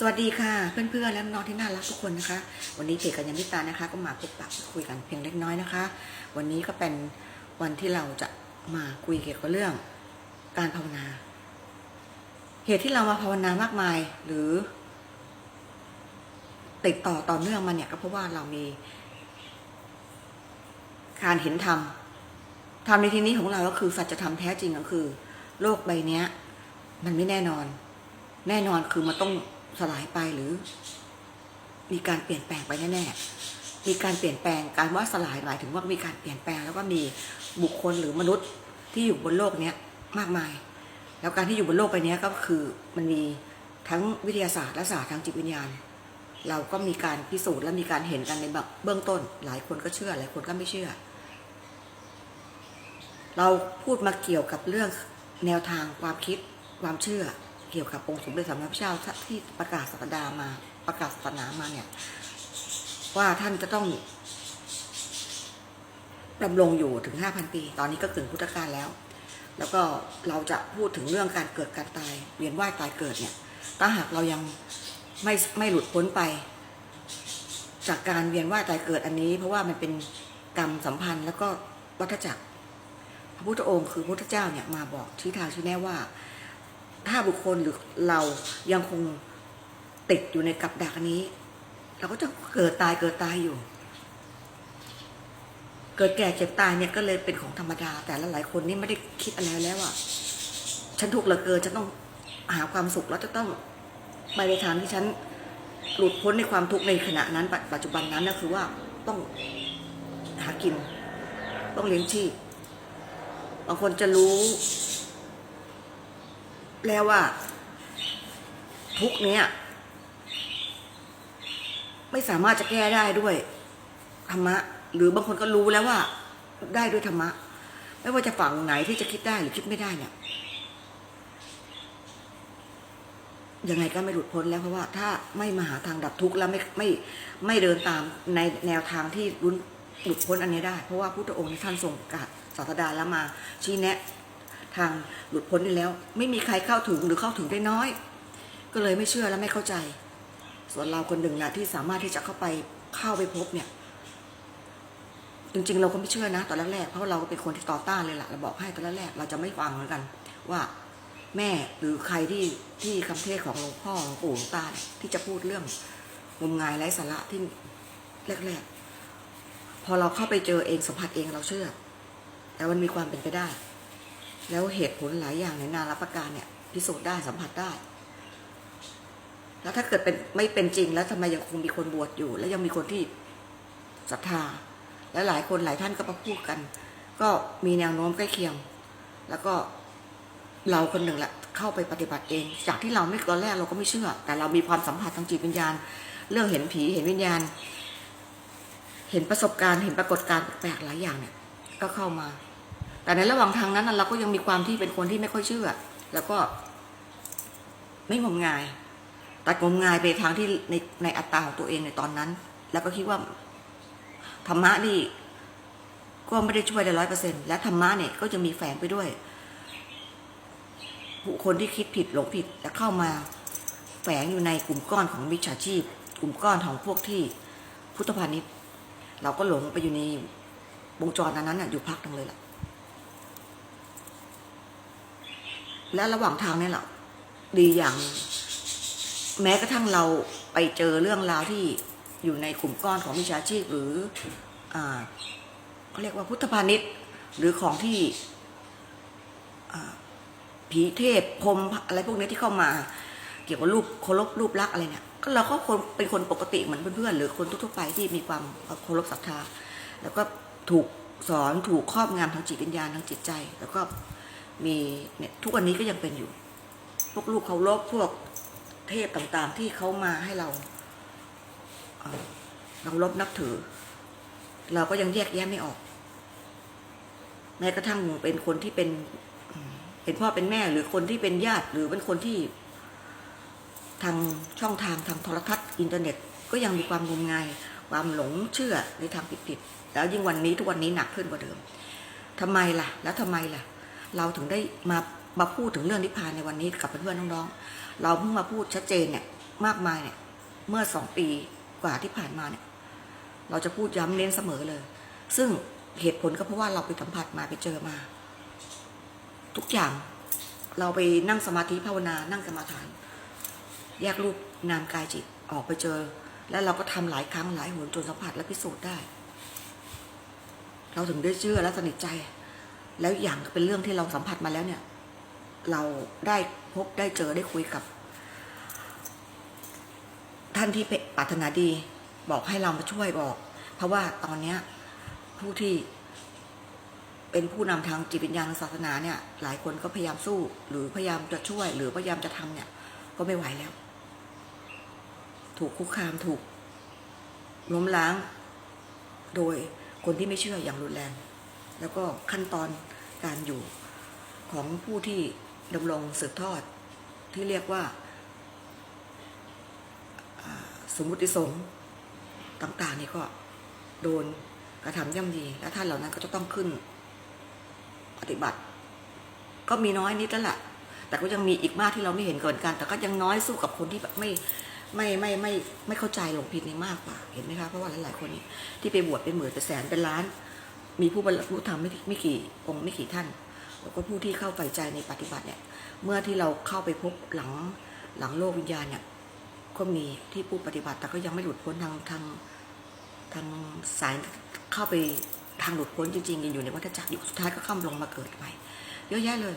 สวัสดีค่ะ เพื่อนๆและน้องที่น่ารักทุกคนนะคะ วันนี้เพจกัญญามิตานะคะ ก็มาพบปะคุยกันเพียงเล็กน้อยนะคะ วันนี้ก็เป็นวันที่เราจะมาคุยเกี่ยวกับเรื่องการภาวนา เหตุที่เรามาภาวนามากมาย หรือ ติดต่อต่อเนื่องมาเนี่ยก็เพราะว่าเรามี การเห็นธรรมธรรมในที่นี้ของเราก็คือสัจธรรมแท้จริงก็คือ โลกใบนี้มันไม่แน่นอน แน่นอนคือมันต้อง สลายไปหรือ มีการเปลี่ยนแปลงไปแน่ๆมีการเปลี่ยนแปลงการว่าสลายหมายถึงว่ามีการเปลี่ยนแปลง แล้วก็มีบุคคลหรือมนุษย์ที่อยู่บนโลกเนี้ยมากมาย แล้วการที่อยู่บนโลกไปเนี้ยก็คือมันมีทั้งวิทยาศาสตร์และศาสตร์ทางจิตวิญญาณ เราก็มีการพิสูจน์และมีการเห็นกันในเบื้องต้น หลายคนก็เชื่อ หลายคนก็ไม่เชื่อ เราพูดมาเกี่ยวกับเรื่องแนวทางความคิดความเชื่อ เกี่ยวกับองค์สมเด็จสมมาสัมพุทธเจ้าที่ประกาศศาสดามาประกาศศาสนามาเนี่ย ว่าท่านจะต้องดำรงอยู่ถึงห้าพันปี ตอนนี้ก็ถึงพุทธกาลแล้ว แล้วก็เราจะพูดถึงเรื่องการเกิดการตาย เวียนว่ายตายเกิดเนี่ย ถ้าหากเรายังไม่ไม่หลุดพ้นไป จากการเวียนว่ายตายเกิดอันนี้ เพราะว่ามันเป็นกรรมสัมพันธ์แล้วก็วัฏจักร พระพุทธองค์คือพระพุทธเจ้าเนี่ยมาบอกชี้ทางชี้แน่ว่า ถ้าบุคคลหรือเรายังคงติดอยู่ในกับดักนี้ เราก็จะเกิดตายเกิดตายอยู่ เกิดแก่เจ็บตายเนี่ยก็เลยเป็นของธรรมดา แต่ละหลายคนนี่ไม่ได้คิดอะไรแล้วอะฉันทุกข์เหลือเกินฉันต้องหาความสุขแล้วจะต้องไปในทางที่ฉันหลุดพ้นในความทุกข์ในขณะนั้น ปัจปัจจุบันนั้นก็คือว่าต้องหากิน ต้องเลี้ยงชีพบางคนจะรู้ แล้วว่า ทุกเนี้ยไม่สามารถจะแก้ได้ด้วยธรรมะ หรือบางคนก็รู้แล้วว่า ได้ด้วยธรรมะ ไม่ว่าจะฝั่งไหนที่จะคิดได้หรือคิดไม่ได้เนี่ยยังไงก็ไม่หลุดพ้นแล้วเพราะว่าถ้าไม่มาหาทางดับทุกข์แล้วไม่ไม่ไม่เดินตามในแนวทางที่รุนหลุดพ้นอันนี้ได้ เพราะว่าพุทธองค์ท่านทรงกัดศาสดาแล้วมาชี้แนะ ทางหลุดพ้นนี้แล้ว ไม่มีใครเข้าถึงหรือเข้าถึงได้น้อย ก็เลยไม่เชื่อและไม่เข้าใจ ส่วนเราคนหนึ่งนะที่สามารถที่จะเข้าไปเข้าไปพบเนี่ย จริงๆ เราก็ไม่เชื่อนะ ตอนแรกๆเพราะเราก็เป็นคนที่ต่อต้านเลยแหละเราบอกให้ตอนแรกๆเราจะไม่ฟังเหมือนกัน ว่าแม่หรือใครที่ที่คำเทศของหลวงพ่อหลวงปู่หลวงตานที่จะพูดเรื่องงมงายไร้สาระที่แรกๆพอเราเข้าไปเจอเองสัมผัสเองเราเชื่อ แต่มันมีความเป็นไปได้ แล้วเหตุผลหลายอย่างในนารับประการเนี่ยพิสูจน์ได้สัมผัสได้ แล้วถ้าเกิดเป็นไม่เป็นจริงแล้วทำไมยังคงมีคนบวชอยู่ และยังมีคนที่ศรัทธา และหลายคนหลายท่านก็มาพูดกัน ก็มีแนวโน้มใกล้เคียง แล้วก็เราคนหนึ่งแหละเข้าไปปฏิบัติเอง จากที่เราไม่ตอนแรกเราก็ไม่เชื่อ แต่เรามีความสัมผัสทางจิตวิญญาณ เรื่องเห็นผีเห็นวิญญาณ เห็นประสบการณ์เห็นปรากฏการณ์แปลกหลายอย่างเนี่ยก็เข้ามา แต่ในระหว่างทางนั้นเราก็ยังมีความที่เป็นคนที่ไม่ค่อยเชื่อ แล้วก็ไม่งมงาย แตัดงมงายไปทางที่ในในอัตตาของตัวเองในตอนนั้น แล้วก็คิดว่าธรรมะนี่ก็ไม่ได้ช่วยได้ร้อยเปอร์เซ็นและธรรมะเนี่ยก็จะมีแฝงไปด้วยบุคคลที่คิดผิดหลงผิดและเข้ามาแฝงอยู่ในกลุ่มก้อนของมิจฉาชีพ กลุ่มก้อนของพวกที่พุทธพาณิชย์ เราก็หลงไปอยู่ในวงจรนั้นน่ะอยู่พักหนึงเลยล่ะ และระหว่างทางเนี่ยแหละดีอย่าง แม้กระทั่งเราไปเจอเรื่องราวที่อยู่ในกลุ่มก้อนของมิจฉาชีพหรืออ่าเขาเรียกว่าพุทธพาณิชย์หรือของที่ผีเทพพรมอะไรพวกนี้ที่เข้ามา เกี่ยวกับรูปเคารพรูปลักษ์อะไรเนี่ยก็เราก็คนเป็นคนปกติเหมือนเพื่อนๆหรือคนทั่วไปที่มีความเคารพศรัทธา แล้วก็ถูกสอนถูกครอบงำทางจิตวิญญาณทางจิตใจ แล้วก็ มีเนี่ยทุกวันนี้ก็ยังเป็นอยู่ พวกลูกเคารพพวกเทพต่างๆ ที่เขามาให้เราเอ่อเคารพนับถือ เราก็ยังแยกแยะไม่ออก แม้กระทั่งเป็นคนที่เป็นเป็นพ่อเป็นแม่หรือคนที่เป็นญาติ หรือเป็นคนที่ทางช่องทางทางโทรทัศน์อินเทอร์เน็ต ก็ยังมีความงมงายความหลงเชื่อในทางผิดๆแล้วยิ่งวันนี้ทุกวันนี้หนักขึ้นกว่าเดิมทำไมล่ะ แล้วทำไมล่ะ เราถึงได้มามาพูดถึงเรื่องนิพพานในวันนี้กับเพื่อนๆน้องๆ เราเพิ่งมาพูดชัดเจนเนี่ยมากมายเนี่ยเมื่อสองปีกว่าที่ผ่านมาเนี่ยเราจะพูดย้ำเน้นเสมอเลย ซึ่งเหตุผลก็เพราะว่าเราไปสัมผัสมาไปเจอมา ทุกอย่างเราไปนั่งสมาธิภาวนานั่งกรรมาฐาน แยกรูปนามกายจิตออกไปเจอ แล้วเราก็ทำหลายครั้งหลายหนจนสัมผัสและพิสูจน์ได้ เราถึงได้เชื่อและสนิทใจ แล้วอย่างเป็นเรื่องที่เราสัมผัสมาแล้วเนี่ย เราได้พบได้เจอได้คุยกับ ท่านที่ปรารถนาดีบอกให้เรามาช่วยบอก เพราะว่าตอนเนี้ยผู้ที่เป็นผู้นำทางจิตวิญญาณศาสนาเนี่ย หลายคนก็พยายามสู้ หรือพยายามจะช่วย หรือพยายามจะทำเนี่ย ก็ไม่ไหวแล้ว ถูกคุกคามถูกล้มล้าง โดยคนที่ไม่เชื่ออย่างรุนแรง แล้วก็ขั้นตอนการอยู่ของผู้ที่ดำรงสืบทอด ที่เรียกว่าสมมุติสงฆ์ต่างๆนี่ก็โดนกระทำย่ำดีและท่านเหล่านั้นก็จะต้องขึ้นปฏิบัติ ก็มีน้อยนิดแล้วแหละแต่ก็ยังมีอีกมากที่เราไม่เห็นเกินกัน แต่ก็ยังน้อยสู้กับคนที่แบบไม่ไม่ไม่ไม่ไม่เข้าใจหลงผิดนี่มากกว่า เห็นไหมคะ เพราะว่าหลายๆคนนี่ที่ไปบวชเป็นหมื่นเป็นแสนเป็นล้าน มีผู้บรรลุธรรมไม่ไม่กี่องค์ไม่กี่ท่านแล้วก็ผู้ที่เข้าใฝ่ใจในปฏิบัติเนี่ย เมื่อที่เราเข้าไปพบหลังหลังโลกวิญญาณเนี่ยก็มีที่ผู้ปฏิบัติ แต่ก็ยังไม่หลุดพ้นทางทางทางสายเข้าไปทางหลุดพ้นจริงๆยังอยู่ในวัฏจักรอยู่สุดท้ายก็ข้ามลงมาเกิดใหม่เยอะแยะเลย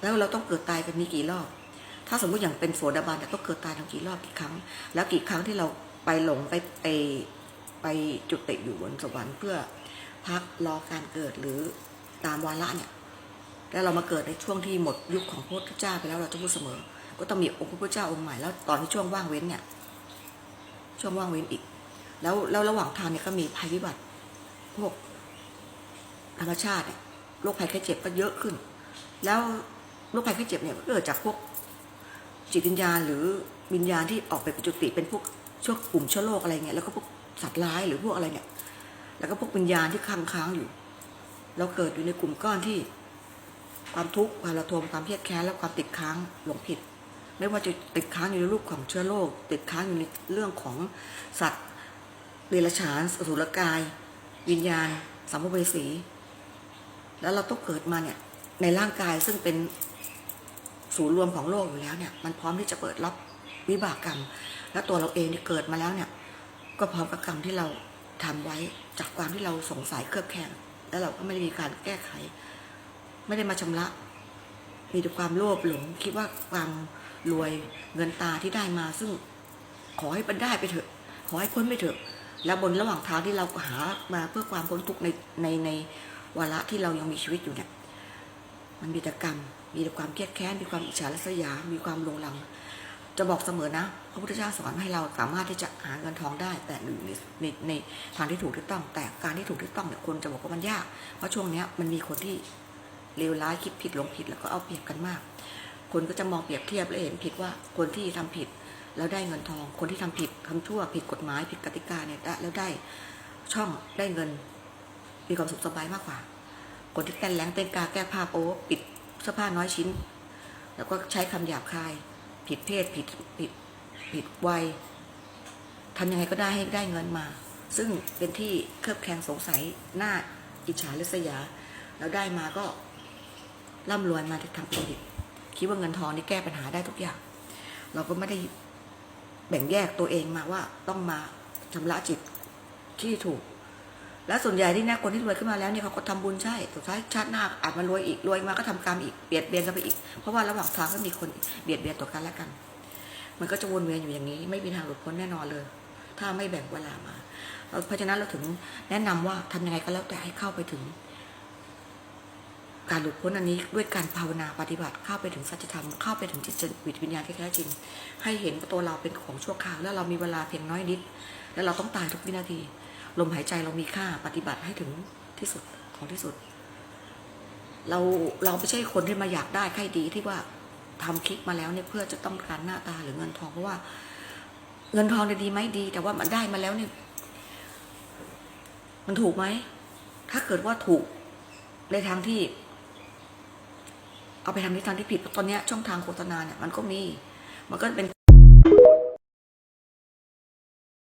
แล้วเราต้องเกิดตายกันมีกี่รอบ ถ้าสมมุติอย่างเป็นโสดาบันเนี่ยต้องเกิดตายทั้งกี่รอบกี่ครั้ง แล้วกี่ครั้งที่เราไปหลงไปไป ไปจุติอยู่บนสวรรค์เพื่อพักรอการเกิดหรือตามวาระเนี่ยแล้วเรามาเกิดในช่วงที่หมดยุคของพระพุทธเจ้าไปแล้วเราจะพูดเสมอ ก็ต้องมีองค์พระพุทธเจ้าองค์ใหม่แล้วตอนที่ช่วงว่างเว้นเนี่ยช่วงว่างเว้นอีก แล้วแล้วระหว่างทางเนี่ยก็มีภัยพิบัติพวกธรรมชาติเนี่ยโรคภัยไข้เจ็บก็เยอะขึ้น แล้วโรคภัยไข้เจ็บเนี่ยก็เกิดจากพวกจิตวิญญาณหรือวิญญาณที่ออกไปปจุติเป็นพวกช่วงกลุ่มเชื้อโรคอะไรเงี้ยแล้วก็พวก สัตว์ร้ายหรือพวกอะไรเนี่ย แล้วก็พวกวิญญาณที่ค้างค้างอยู่ เราเกิดอยู่ในกลุ่มก้อนที่ ความทุกข์ความระทมความเครียดแค้นและความติดค้างหลงผิด ไม่ว่าจะติดค้างอยู่ในรูปของเชื้อโรคติดค้างอยู่ในเรื่องของสัตว์เดรัจฉานอสุรกาย วิญญาณสัมภเวสี แล้วเราต้องเกิดมาเนี่ยในร่างกายซึ่งเป็นศูนย์รวมของโลกอยู่แล้วเนี่ย มันพร้อมที่จะเปิดรับวิบากกรรม แล้วตัวเราเองที่เกิดมาแล้วเนี่ย ก็พร้อมกับกรรมที่เราทำไว้จากความที่เราสงสัยเครือบแคลงแล้วเราก็ไม่ได้มีการแก้ไข ไม่ได้มาชำระ มีแต่ความโลภหลง คิดว่าความรวยเงินตาที่ได้มา ซึ่งขอให้มันได้ไปเถอะ ขอให้พ้นไปเถอะ แล้วบนระหว่างทางที่เราหามาเพื่อความพ้นทุกข์ในในในวาระที่เรายังมีชีวิตอยู่เนี่ยมันมีแต่กรรม มีแต่ความเครียดแค้นมีความอิจฉาริษยา มีความหลงหลัง จะบอกเสมอนะ พระพุทธเจ้าสอนให้เราสามารถที่จะหาเงินทองได้ แต่หนึ่งในในในทางที่ถูกที่ต้อง แต่การที่ถูกที่ต้องเนี่ยคนจะบอกว่ามันยาก เพราะช่วงเนี้ยมันมีคนที่เลวร้ายคิดผิดหลงผิดแล้วก็เอาเปรียบกันมาก คนก็จะมองเปรียบเทียบและเห็นผิดว่าคนที่ทำผิดแล้วได้เงินทอง คนที่ทำผิดทำชั่วผิดกฎหมายผิดกติกาเนี่ยแล้วได้ช่องได้เงินมีความสุขสบายมากกว่า คนที่เต้นแรงเต้นกาแก้ผ้าโป๊ปิดเสื้อผ้าน้อยชิ้น แล้วก็ใช้คำหยาบคาย ผิดเพศผิดผิดผิดวัยทำยังไงก็ได้ให้ได้เงินมา ซึ่งเป็นที่เคลือบแคลงสงสัยหน้าอิจฉาริษยา แล้วได้มาก็ร่ำรวยมาทางผิดคิดว่าเงินทองนี่แก้ปัญหาได้ทุกอย่าง เราก็ไม่ได้แบ่งแยกตัวเองมาว่าต้องมาชำระจิตที่ถูก แล้วส่วนใหญ่ที่นี่คนที่รวยขึ้นมาแล้วเนี่ยเขาก็ทำบุญใช่สุดท้ายชาติหน้าอาจมารวยอีกรวยมาก็ทำกรรมอีกเบียดเบียนกันไปอีก เพราะว่าระหว่างทางก็มีคนเบียดเบียนต่อกันและกัน มันก็จะวนเวียนอยู่อย่างนี้ ไม่มีทางหลุดพ้นแน่นอนเลย ถ้าไม่แบ่งเวลามาเพราะฉะนั้นเราถึงแนะนำว่าทำยังไงก็แล้วแต่ให้เข้าไปถึง การหลุดพ้นอันนี้ด้วยการภาวนาปฏิบัติเข้าไปถึงสัจธรรมเข้าไปถึงจิตวิญญาณที่แท้จริง ให้เห็นว่าตัวเราเป็นของชั่วคราวแล้วเรามีเวลาเพียงน้อยนิด แล้วเราต้องตายทุกวินาที ลมหายใจเรามีค่าปฏิบัติให้ถึงที่สุดของที่สุด เราเราไม่ใช่คนที่มาอยากได้ใครดีที่ว่าทำคลิกมาแล้วเนี่ยเพื่อจะต้องการหน้าตาหรือเงินทองเพราะว่า เงินทองเนี่ยดีไหมดี แต่ว่ามันได้มาแล้วเนี่ย มันถูกไหมถ้าเกิดว่าถูกในทางที่ เอาไปทำในทางที่ผิดตอนนี้ช่องทางโฆษณาเนี่ย มันก็มี มันก็เป็น